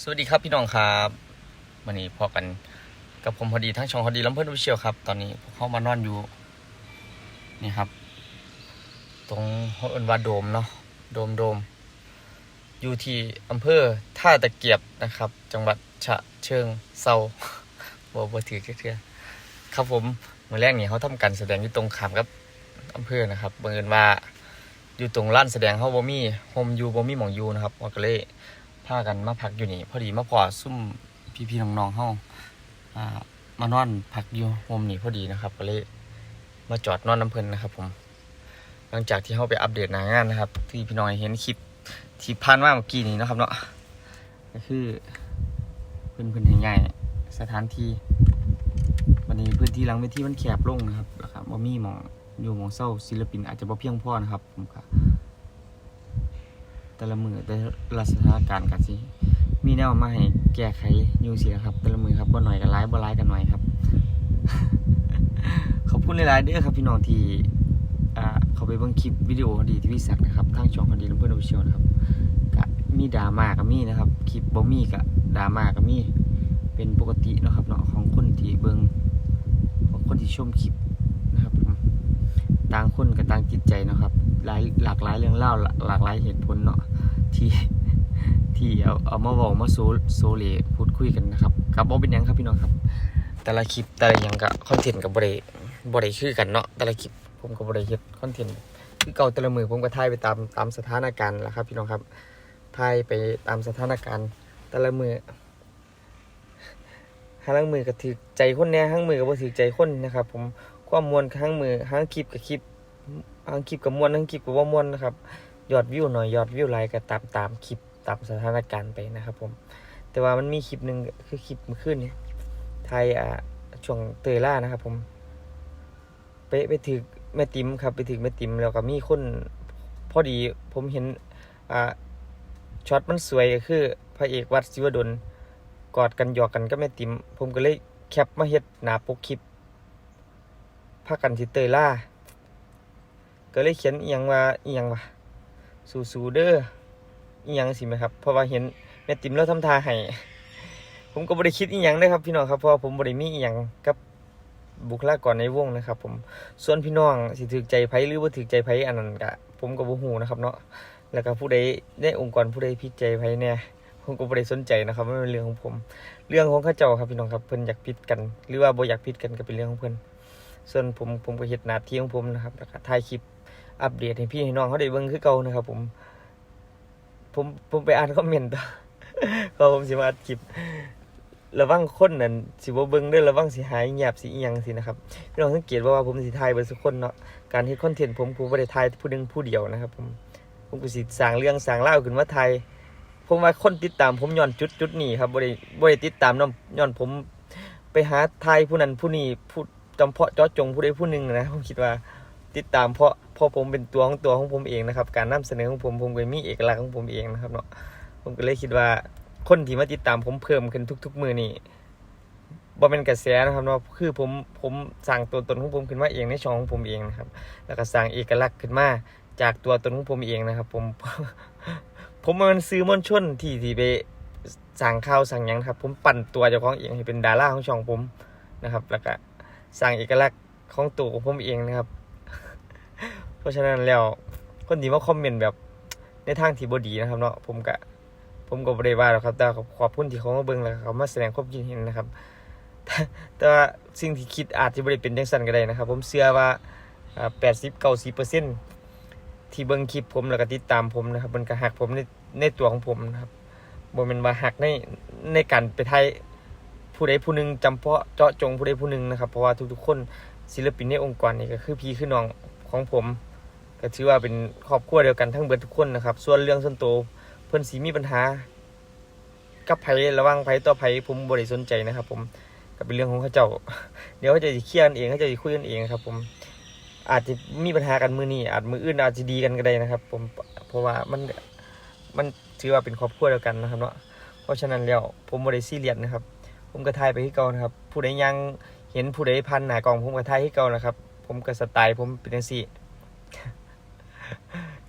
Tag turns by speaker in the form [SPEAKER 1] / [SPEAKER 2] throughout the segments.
[SPEAKER 1] สวัสดีครับพี่น้องครับวันนี้พอกันกับผมพอดีทั้งช่องพอดีลำเพื่อนวิเชียวครับ ตอนนี้เข้ามานอนอยู่นี่ครับ ตรงห้องเอินว่าโดมเนาะโดมโดมอยู่ที่อำเภอท่าตะเกียบนะครับ จังหวัดฉะเชิงเซาบ่บ่ถือเทือครับผมเมื่อแรกนี่เขาทำการแสดงอยู่ตรงขามกับอำเภอนะครับบังเอิญว่าอยู่ตรงร้านแสดงเขาบ่มีโฮมยูบ่มีหมองยูนะครับวาก็เลย พากันมาพักอยู่นี่ พอดีมาพอซุ่มพี่ๆน้องๆเฮาอ่ามานอนพักอยู่โฮมนี่พอดีนะครับ ก็เลยมาจอดนอนน้ำเพลินนะครับ ผม หลังจากที่เฮาไปอัปเดตหน้างานนะครับ ที่พี่น้องเห็นคลิปที่ผ่านมาเมื่อกี้นี้นะครับ เนาะก็คือเพิ่นเพิ่นใหญ่ๆสถานที่วันนี้พื้นที่หลังเวทีมันแคบลงนะครับแล้วครับบ่มีหมองอยู่หมองเศร้าศิลปินอาจจะบ่เพียงพอนะครับผมก็ แต่ละมือแต่ละสถานการณ์กันสิมีแนวมาให้แก้ไขอยู่สิครับ แต่ละมือครับบ่หน่อยกันร้ายบ่ร้ายกันหน่อยครับ ขอบคุณหลายๆเด้อครับพี่น้องที่อ่าเขาไปเบิ่งคลิปวิดีโอคดีที่พี่ศักนะครับทางช่องคดีลำเพื่อนออฟฟิเชียลนะครับก็มีดราม่าก็มีนะครับคลิปบ่มีก็ดราม่าก็มีเป็นปกตินะครับเนาะของคนที่เบิ่งของคนที่ชมคลิป ต่างคนกับต่างจิตใจนะครับ หลายหลากหลายเรื่องเล่าหลากหลายเหตุผลเนาะที่ที่เอาเอามาบอกมาโซโซเลพูดคุยกันนะครับกับบ่เป็นยังครับพี่น้องครับ แต่ละคลิปแต่ละหยังกับคอนเทนต์กับบริบริคือกันเนาะแต่ละคลิปผมกับบริเฮ็ดคอนเทนต์คือเก่าแต่ละมือผมก็ถ่ายไปตามตามสถานการณ์แหละครับ พี่น้องครับถ่ายไปตามสถานการณ์แต่ละมือห้างมือก็ถือใจคนแน่ห้างมือก็บ่ถือใจคนนะครับ ผม ความมวลห้างมือห้างคลิปกับคลิปอังคลิปกับมวนอังคลิปกับว่ามวนนะครับยอดวิวหน่อยยอดวิวไลค์ก็ตามตามคลิปตามสถานการณ์ไปนะครับผมแต่ว่ามันมีคลิปหนึ่งคือคลิปเมื่อคืนนี้ไทยอ่าช่วงเตยล่านะครับ ผมไปไปถึกแม่ติ๋มครับ ไปถึกแม่ติ๋มแล้วก็มีคนพอดีผมเห็นอ่าช็อตมันสวยก็คือพระเอกวัดศิวดลกอดกันหยอกกันกับแม่ติ๋มผมก็เลยแคปมาเฮ็ดหน้าปกคลิป พากันสิเตยล่าก็เลยเขียนอียงว่าอียงว่าสู้สู้เด้ออียงสิไหมครับ เพราะว่าเห็นแม่ติ๋มเราทำทาให้ผมก็บ่ได้คิดอีหยังเลยครับ พี่น้องครับเพราะผมบ่ได้มีอีหยังกับบุคลากรในวงนะครับ ผมส่วนพี่น้องสิถือใจไผหรือว่าถือใจไผอันนั้นก็ผมก็บ่ฮู้นะครับ เนาะแล้วก็ผู้ใดในองค์กรผู้ใดผิดใจไผเนี่ยผมก็บ่ได้สนใจนะครับไมันเป็นเรื่องของผม เรื่องของเขาเจ้าครับพี่น้องครับเพิ่นอยากผิดกัน หรือว่าบ่อยากผิดกันก็เป็นเรื่องของเพิ่น ส่วนผมผมก็เฮ็ดหน้าที่ของผมนะครับแล้วก็ถ่ายคลิปอัปเดตให้พี่ให้น้องเขาได้เบิ่งคือเก่านะครับ ผม ผมผมไปอ่านคอมเมนต์ต่อก็ผมสิมาอัดคลิประวังคนนั่นสิบ่เบิ่งเด้อระวังสิหายเงียบสิอีหยังสินะครับพี่น้องสังเกตว่าว่าผมสิถ่ายเบิดทุกคนเนาะการเฮ็ดคอนเทนต์ผมผมบ่ได้ถ่ายผู้หนึงผู้เดียวนะครับ ผมผมก็สิสร้างเรื่องสร้างเล่าขึ้นมาถ่ายผมว่าคนติดตามผมย้อนจุดจุดนี้ครับบ่ได้บ่ได้ติดตามน้ำย้อนผมไปหาถ่ายผู้นั้นผู้นี้ผู้ จำเพาะเจาะจงผู้ใดผู้หนึ่งนะผมคิดว่าติดตามเพราะเพราะผมเป็นตัวของตัวของผมเองนะครับ การนำเสนอของผมผมก็มีเอกลักษณ์ของผมเองนะครับเนาะผมก็เลยคิดว่าคนที่มาติดตามผมเพิ่มขึ้นทุก ๆ มือนี่บ่เป็นกระแสนะครับเนาะคือผมผมสั่งตัวตนของผมขึ้นมาเองในช่องของผมเองนะครับ แล้วก็สร้างเอกลักษณ์ขึ้นมาจากตัวตนของผมเองนะครับ ผม ผมมันซื้อมวลชนที่ที่ไปสั่งข่าวสั่งยังครับ ผมปั่นตัวเจ้าของเองให้เป็นดาราของช่องผมนะครับ แล้วก็ สร้างเอกลักษณ์ของตัวของผมเองนะครับ เพราะฉะนั้นแล้วคนที่มาคอมเมนต์แบบในทางที่บดีนะครับ เนาะผมก็ผมก็บ่ได้ว่ารครับ แต่ขอบคุณที่เขามาเบิ่งแล้วเขามาแสดงความคิดเห็นนะครับ แต่ว่าสิ่งที่คิดอาจจะบ่ได้เป็นจังซั่นก็ได้นะครับ ผมเชื่อว่าแปดสิบเก้าสิบเปอร์เซ็นที่เบิ่งคลิปผมแล้วก็ติดตามผมนะครับ มันก็หักผมในในตัวของผมนะครับบ่แม่นว่าหักในในการไปไทย ผู้ใดผู้หนึ่งจำเพาะเจาะจงผู้ใดผู้หนึ่งนะครับ เพราะว่าทุกๆคนศิลปินในองค์กรนี่ก็คือพี่คือน้องของผมก็ถือว่าเป็นครอบครัวเดียวกันทั้งเบิดทุกคนนะครับ ส่วนเรื่องส่วนตัวเพื่อนสีมีปัญหา กับไผระว่างไผต่อไผผมบริสนใจนะครับ ผมก็เป็นเรื่องของเขาเจ้า เดี๋ยวเขาจะเคลียร์กันเองเขาจะคุยกันเองครับ ผม อาจจะมีปัญหากันมือนี้อาจมืออื่นอาจจะดีกันก็ได้นะครับ ผมเพราะว่ามันมันถือว่าเป็นครอบครัวเดียวกันนะครับเนาะเพราะฉะนั้นแล้วผมบริซีเรียสนะครับ ผมก็ทายไปที่เก่านะครับ ผู้ใดยังเห็นผู้ใดพันหน้ากล่องผมก็ทายที่เก่านะครับ ผมก็สไตล์ผมเป็นจังซี่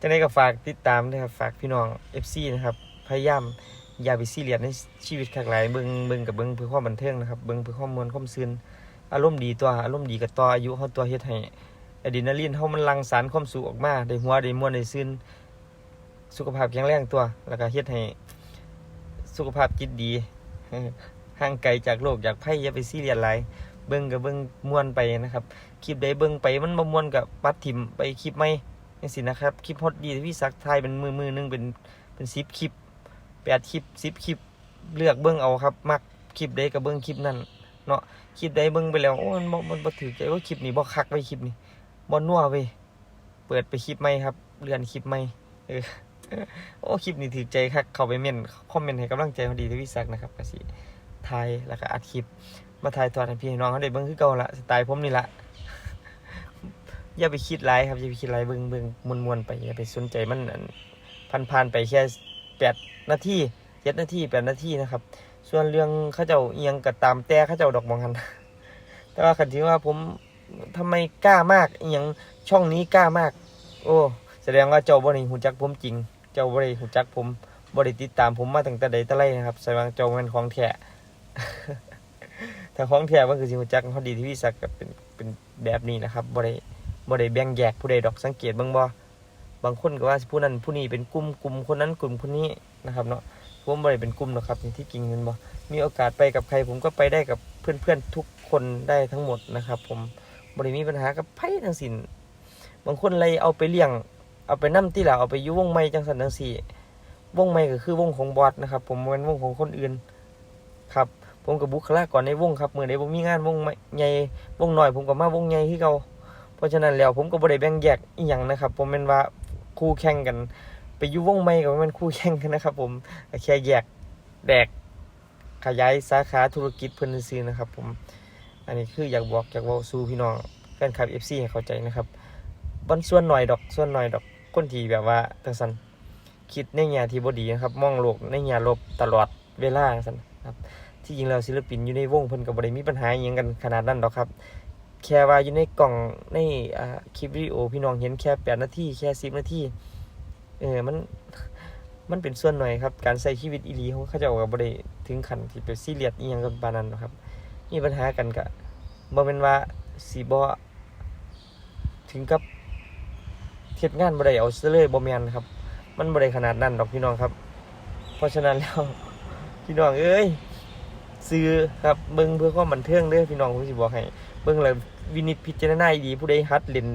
[SPEAKER 1] จะได้ก็ฝากติดตามนะครับฝากพี่น้อง FC นะครับพยายามอย่าไปซีเรียสในชีวิตข้างหลายเบิ่งเบิ่งกับเบิ่งเพื่อความบันเทิงนะครับเบิ่งเพื่อความมวลความซื่นอารมณ์ดีตัวอารมณ์ดีกับตัวอายุเฮาตัวเฮ็ดให้อะดรีนาลีนเฮามันหลั่งสารความสุขออกมาได้หัวได้มวลได้ซื่นสุขภาพแข็งแรงตัว แล้วก็เฮ็ดให้สุขภาพจิตดี ห่างไกลจากโรคจากภัยอย่าไปซีเรียสหลายเบิ่งกับเบิ่งมวนไปนะครับ คลิปใดเบิ่งไปมันบ่มวนกับปัดถิ่มไปคลิปใหม่จังซี่นะครับ คลิปฮอตดีที่พี่ซักทายเป็นมือมือหนึงเป็นเป็น10คลิป8คลิป10คลิปเลือกเบิ่งเอาครับ มักคลิปใดก็เบิ่งคลิปนั้นเนาะคลิปใดเบิ่งไปแล้วโอ้มันมันบ่ถือใจว่าคลิปนี้บ่คักไว้คลิปนี้บ่นัวเว้ยเปิดไปคลิปใหม่ครับเลื่อนคลิปใหม่เออโอ้คลิปนี้ถือใจคักเข้าไปเม่นคอมเมนต์ให้กำลังใจเขาดีที่พี่ซักนะครับกสิ ถ่ายแล้วก็อัดคลิป มาถ่ายทอดให้พี่น้องเขาได้เบิ่งคือเก่าละสไตล์ผมนี่ละอย่าไปคิดไรครับอย่าไปคิดไรเบิ่งเบิ่งมวนมวนไปอย่าไปสนใจมันอันพันผ่านๆไปแค่แปดนาทีเจ็ดนาทีแปดนาทีนะครับ ส่วนเรื่องเข้าเจ้าเอียงกับตามแต่เข้าเจ้าดอกมองหันแต่ว่าคันที่ว่าผมทำไมกล้ามากเอียงช่องนี้กล้ามาก โอ้แสดงว่าเจ้าบ่ได้หูจักผมจริง เจ้าบ่ได้หูจักผมบ่ได้ติดตามผมมาตั้งแต่ใดแต่ไรนะครับแสดงว่าเจ้าเป็นของแท้ ถ้าของแท้มันคือสิหูจักเขาดีที่พี่สักกับเป็นเป็นแบบนี้นะครับบ่ได้บ่ได้แบ่งแยกผู้ใดดอกสังเกตเบิ่งบ่บางคนก็ว่าผู้นั้นผู้นี้เป็นกลุ่มกลุ่มคนนั้นกลุ่มคนนี้นะครับเนาะผมบ่ได้เป็นกลุ่มหรอกครับที่จริงแมันบ่มีโอกาสไปกับใคร ผมก็ไปได้กับเพื่อนๆทุกคนได้ทั้งหมดนะครับ ผมบ่ได้มีปัญหากับไผทั้งสิ้นบางคนเลยเอาไปเลี้ยง เอาไปนำที่ล่ะเอาไปอยู่วงใหม่จังซั่นจังซี่วงใหม่ก็คือวงของบอสนะครับ ผมบ่แม่นวงของคนอื่น ครับ ผมกับบุคลากรในวงครับเมื่อใดผมมีงานวงใหญ่วงหน่อย ผมก็มาวงใหญ่ที่เขาเพราะฉะนั้นแล้วผมก็บ่ได้แบ่งแยกอีหยังนะครับ ผมเป็นว่าคู่แข่งกัน ไปอยู่วงใหม่ก็บ่แมันคู่แข่งกันนะครับ ผมแค่แยกแดกขยายสาขาธุรกิจเพิ่นซื่อนะครับ ผม อันนี้คืออยากบอกอยากเว้าสู่พี่น้องแฟนคลับ FC ให้เข้าใจนะครับบางส่วนหน่อยดอกส่วนหน่อยดอกคนที่แบบว่าจังซั่นคิดในแง่ที่บ่ดีนะครับ มองโลกในแง่ลบตลอดเวลาจังซั่นครับ ที่จริงแล้วศิลปินอยู่ในวงเพิ่นก็บ่ได้มีปัญหาอหยังกันขนาดนั้นดอกครับ แค่ว่าอยู่ในกล่องในอ่าคลิปวิดีโอพี่น้องเห็นแค่8นาทีแค่10นาทีเออมันมันเป็นส่วนหน่อยครับ การใช้ชีวิตอีหลีของเขาเจ้าก็บ่ได้ถึงขั้นที่ไปซีเรียสอีหยังกันปานนั้นหรอกครับ มีปัญหากันก็บ่แม่นว่าสิบ่ถึงกับเฮ็ดงานบ่ได้เอาซะเลยบ่แม่นครับ มันบ่ได้ขนาดนั้นดอกพี่น้องครับ เพราะฉะนั้นแล้วพี่น้องเอ้ย ซื้อครับเบิ่งเพื่อความบันเทิงเด้อพี่น้องผมสิบอกให้เบิ่งแล้ววินิจพิจารณาดีผู้ใดฮัดเล่น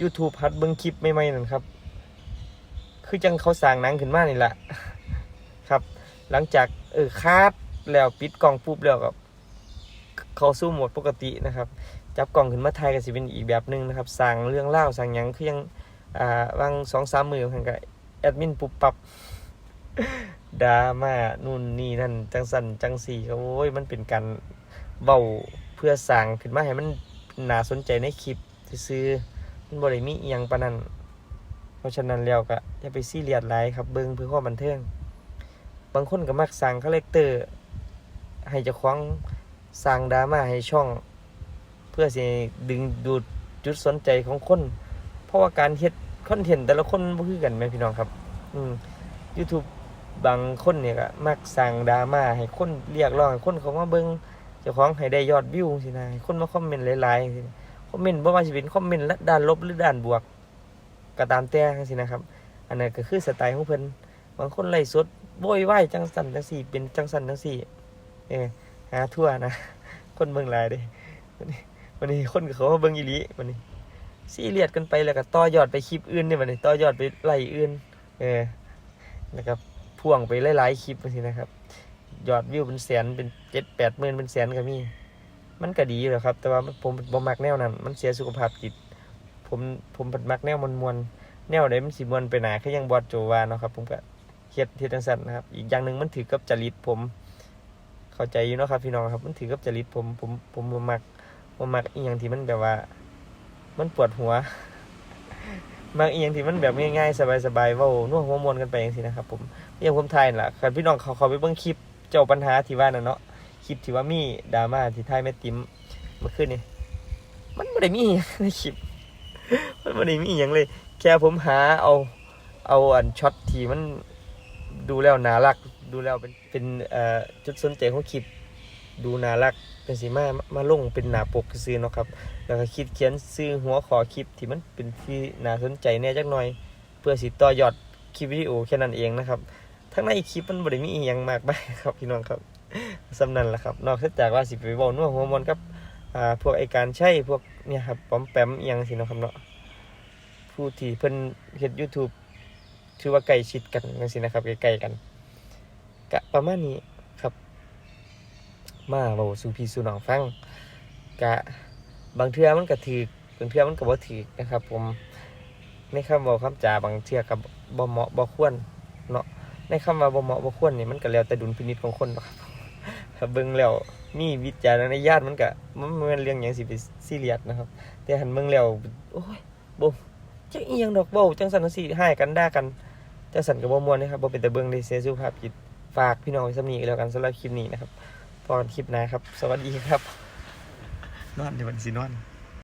[SPEAKER 1] YouTube ฮัดเบิ่งคลิปใหม่ๆนั่นครับ คือจังเขาสร้างหนังขึ้นมานี่แหละครับ หลังจากเออคาดแล้วปิดกล้องปุ๊บแล้วก็เขาสู่โหมดปกตินะครับ จับกล้องขึ้นมาถ่ายก็สิเป็นอีกแบบหนึงนะครับ สร้างเรื่องเล่าสร้างหยังคือยังอ่าวาง2-3มื้อเพิ่นก็แอดมินปุ๊บปับ ดราม่านู่นนี่นั่นจังสันจังสี่โอ้ยมันเป็นการเบาเพื่อสร้างขึ้นมาให้มันน่าสนใจในคลิปซื้อมันบริมีอหยังปานนั้นเพราะฉะนั้นแล้วก็อย่าไปซีเรียสหลายครับเบิ่งเพื่อความบันเทิงบางคนก็มักสร้างคาแรคเตอร์ ให้เจ้าของสร้างดราม่าให้ช่อง เพื่อสิดึงดูดจุดสนใจของคน เพราะว่าการเฮ็ดคอนเทนต์แต่ละคนบ่คือกันแม่พี่น้องครับ อืม YouTube บางคนเนี่ยก็มักสั่งดราม่าให้คนเรียกร้องให้คนเขามาเบิ่งเจ้าของให้ได้ยอดวิวสินะให้คนมาคอมเมนต์หลายๆสินะคอมเมนต์บ่ว่าสิเป็นคอมเมนต์ด้านลบหรือด้านบวกก็ตามแต่จังซี่นะครับ อันนั้นก็คือสไตล์ของเพิ่นบางคนไล่สดโวยวายจังสันจังซี่เป็นจังสันจังซี่เออหาทั่วนะ คนเบิ่งหลายเด้วันนี้คนเขามาเบิ่งอีหลีวันนี้ซีเรียสกันไปแล้วก็ต่อยอดไปคลิปอื่นเนี่ยวันนี้ต่อยอดไปไล่อื่น เออนะครับ พ่วงไปหลายๆคลิปสินะครับ ยอดวิวเป็นแสนเป็นเจ็ดแปดหมื่นเป็นแสนก็มี มันก็ดีอยู่แหละครับ แต่ว่าผมบ่มักแนวนั้น มันเสียสุขภาพจิต ผมผมเป็นมักแนวมวลมวลแนวใดมันสิมวนไปหนาแคือยังบอดโจวาเนาะครับ ผมก็เฮ็ดเฮ็ดจังซั่นนะครับ อีกอย่างหนึ่งมันถือกับจริตผม เข้าใจอยู่เนาะครับ พี่น้องครับ มันถือกับจริตผมผมผมบ่มักบ่มักอีหยังที่มันแบบว่า มันปวดหัว มักอีหยังที่มันแบบง่ายๆสบายๆเว้านัวหัวมวนกันไปจังซี่นะครับ ผมอย่างผมไทยนั่นล่ะคันพี่น้องเขาเขาไปเบิ่งคลิปเจ้าปัญหาที่ว่าน่ะเนาะคลิปที่ว่ามีดราม่าที่ไทยแม่ติมเมื่อคืนนี่มันบ่ได้มีอิหยังในคลิป มันบ่ได้มีอหยังเลย แค่ผมหาเอาเอาอันช็อตที่มันดูแล้วน่ารักดูแล้วเป็นเป็นเอ่อจุดสนใจของคลิป ดูน่ารักเป็นสีมามาลงเป็นหน้าปกซื้อเนาะครับ แล้วก็คิดเขียนซื้อหัวขอคลิปที่มันเป็นที่น่าสนใจแน่จักหน่อย เพื่อสิต่อยอดคลิปวิดีโอแค่นั้นเองนะครับทั้งในคลิปมันบ่ได้มีอีหยังมากมายครับพี่น้องครับสำนันแหละครับ นอกจากว่าสิไปเว้านัวหัวมอนกับอ่าพวกไอการใช้พวกเนี่ยครับปอมแปมอีหยังสิเนาะครับเนาะผู้ที่เพิ่นเฮ็ด YouTube ถือว่าใกล้ชิดกันจังซี่นะครับใกล้ๆกันกะประมาณนี้ มาเว้าสู่พี่สู่น้องฟังกะบางเทื่อมันก็ถูกบางเทื่อมันก็บ่ถูกนะครับ ผมในคำเว้าคำจาบางเทื่อก็บ่เหมาะบ่ควรในคำว่าบ่เหมาะบ่ควรนี่มันก็แล้วแต่ดุลพินิจของคนนะครับถ้าเบิ่งแล้วมีวิจารณญาณมันก็มันบ่แมันเรื่องหยังสิไปซีเรียสนะครับ แต่หันเบิ่งแล้วโอ้ยบ่จักอีหยังดอกเว้าจังซั่นจังซี่ให้กันด่ากันจังซั่นก็บ่ม่วนนะครับบ่เป็นตาเบิ่งได้เสียสุขภาพจิตฝากพี่น้องไว้สำนี้ก็แล้วกันสำหรับคลิปนี้นะครับ พอกันคลิปหน้ครับ สวัสดีครับ นอนเดี๋ยววันสินอน